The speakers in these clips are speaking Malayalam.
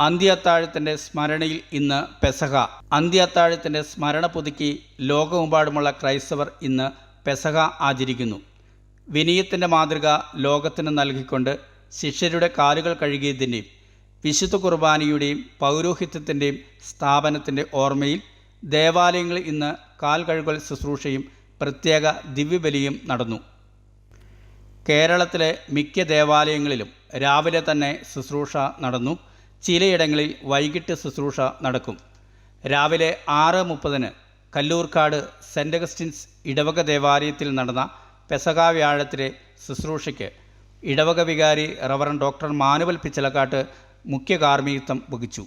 അന്ത്യത്താഴത്തിന്റെ സ്മരണയിൽ ഇന്ന് പെസഹ. അന്ത്യത്താഴത്തിന്റെ സ്മരണ പുതുക്കി ലോകമെമ്പാടുമുള്ള ക്രൈസ്തവർ ഇന്ന് പെസഹ ആചരിക്കുന്നു. വിനയത്തിന്റെ മാതൃക ലോകത്തിന് നൽകിക്കൊണ്ട് ശിഷ്യരുടെ കാലുകൾ കഴുകിയതിന്റെയും വിശുദ്ധ കുർബാനയുടെയും പൗരോഹിത്യത്തിന്റെയും സ്ഥാപനത്തിന്റെ ഓർമ്മയിൽ ദേവാലയങ്ങളിൽ ഇന്ന് കാൽ കഴുകൽ ശുശ്രൂഷയും പ്രത്യേക ദിവ്യബലിയും നടന്നു. കേരളത്തിലെ മിക്ക ദേവാലയങ്ങളിലും രാവിലെ തന്നെ ശുശ്രൂഷ നടന്നു. ചിലയിടങ്ങളിൽ വൈകിട്ട് ശുശ്രൂഷ നടക്കും. രാവിലെ ആറ് മുപ്പതിന് കല്ലൂർക്കാട് സെന്റ് അഗസ്റ്റിൻസ് ഇടവക ദേവാലയത്തിൽ നടന്ന പെസക വ്യാഴത്തിലെ ശുശ്രൂഷയ്ക്ക് ഇടവക വികാരി റവറൻ ഡോക്ടർ മാനുവൽ പിച്ചലക്കാട്ട് മുഖ്യ കാർമ്മികത്വം വഹിച്ചു.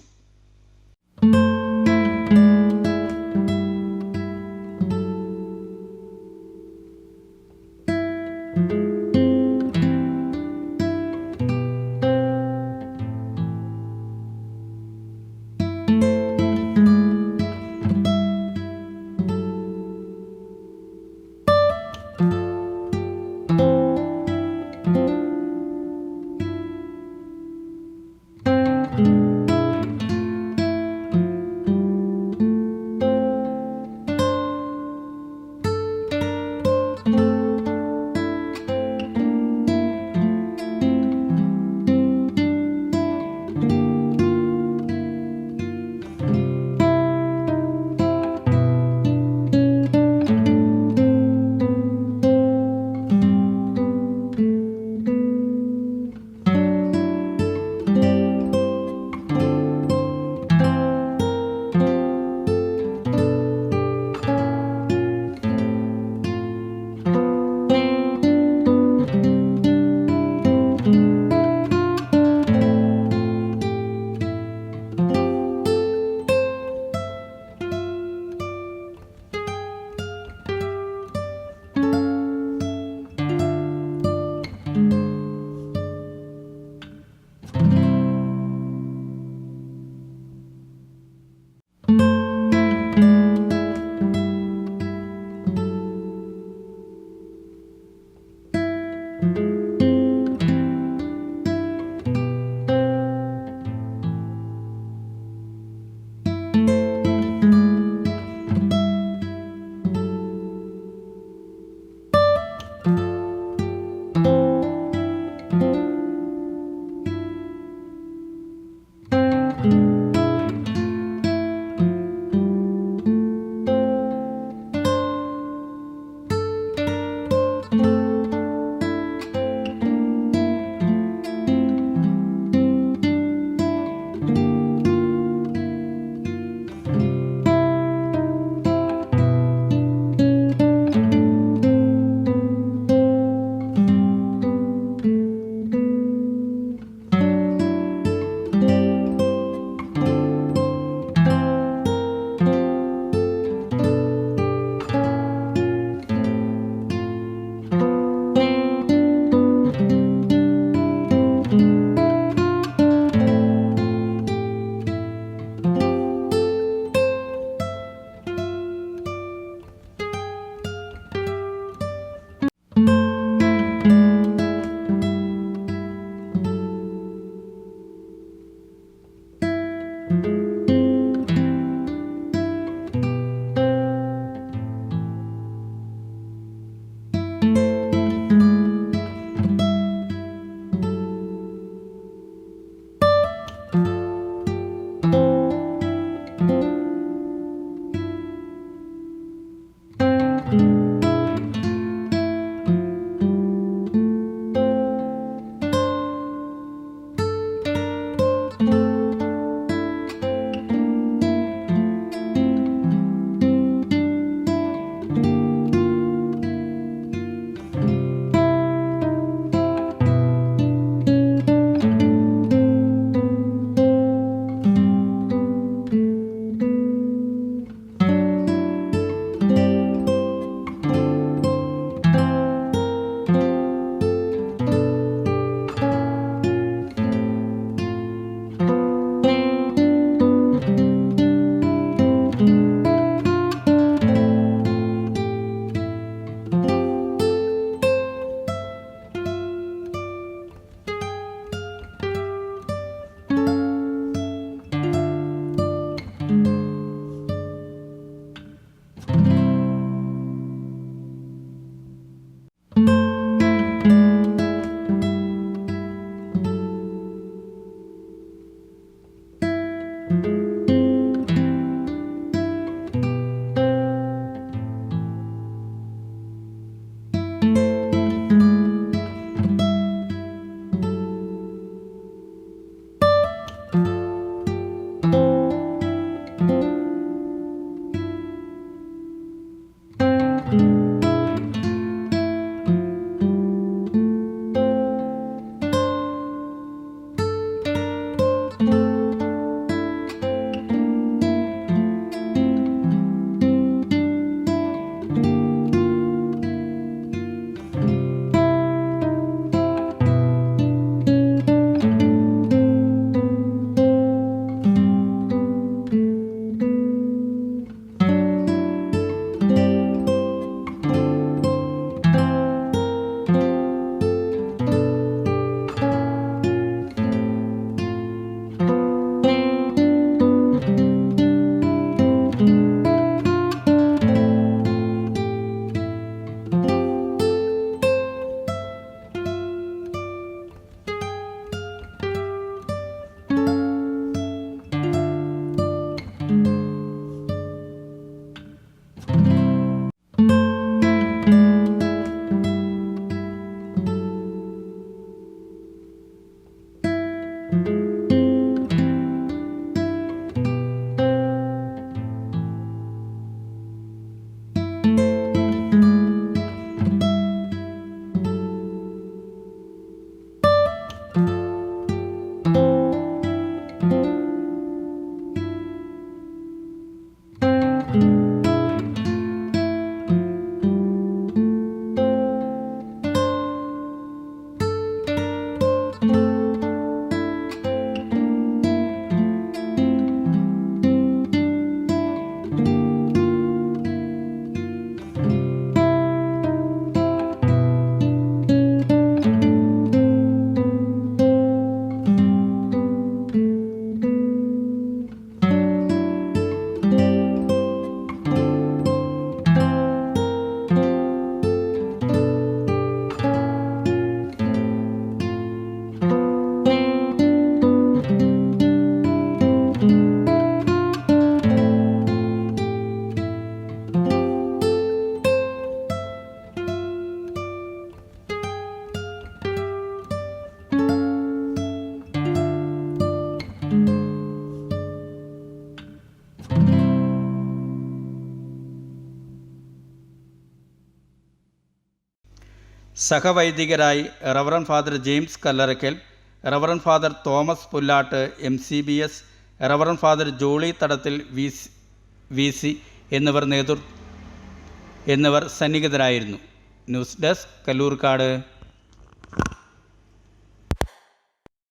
സഹവൈദികരായി reverend father James Kallarakkal reverend father Thomas Pullattu M C B S reverend father Jolly Thadathil V V C എന്നിവർ നേതൃ എന്നിവർ സന്നിഹിതരായിരുന്നു. News desk Kallurkad.